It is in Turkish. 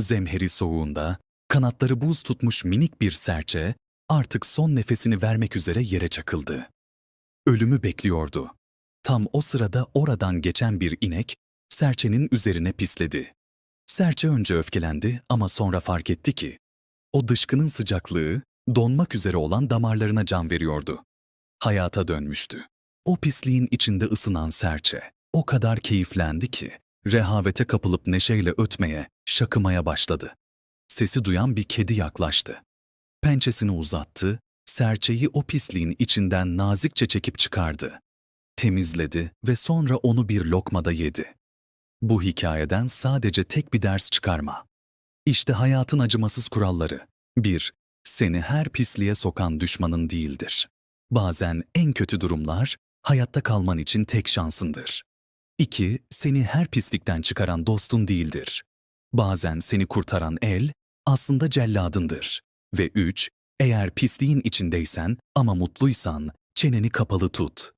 Zemheri soğuğunda, kanatları buz tutmuş minik bir serçe, artık son nefesini vermek üzere yere çakıldı. Ölümü bekliyordu. Tam o sırada oradan geçen bir inek, serçenin üzerine pisledi. Serçe önce öfkelendi ama sonra fark etti ki, o dışkının sıcaklığı, donmak üzere olan damarlarına can veriyordu. Hayata dönmüştü. O pisliğin içinde ısınan serçe, o kadar keyiflendi ki, rehavete kapılıp neşeyle ötmeye, şakımaya başladı. Sesi duyan bir kedi yaklaştı. Pençesini uzattı, serçeyi o pisliğin içinden nazikçe çekip çıkardı. Temizledi ve sonra onu bir lokmada yedi. Bu hikayeden sadece tek bir ders çıkarma. İşte hayatın acımasız kuralları. 1. Seni her pisliğe sokan düşmanın değildir. Bazen en kötü durumlar hayatta kalman için tek şansındır. 2. Seni her pislikten çıkaran dostun değildir. Bazen seni kurtaran el aslında celladındır. Ve 3. Eğer pisliğin içindeysen ama mutluysan çeneni kapalı tut.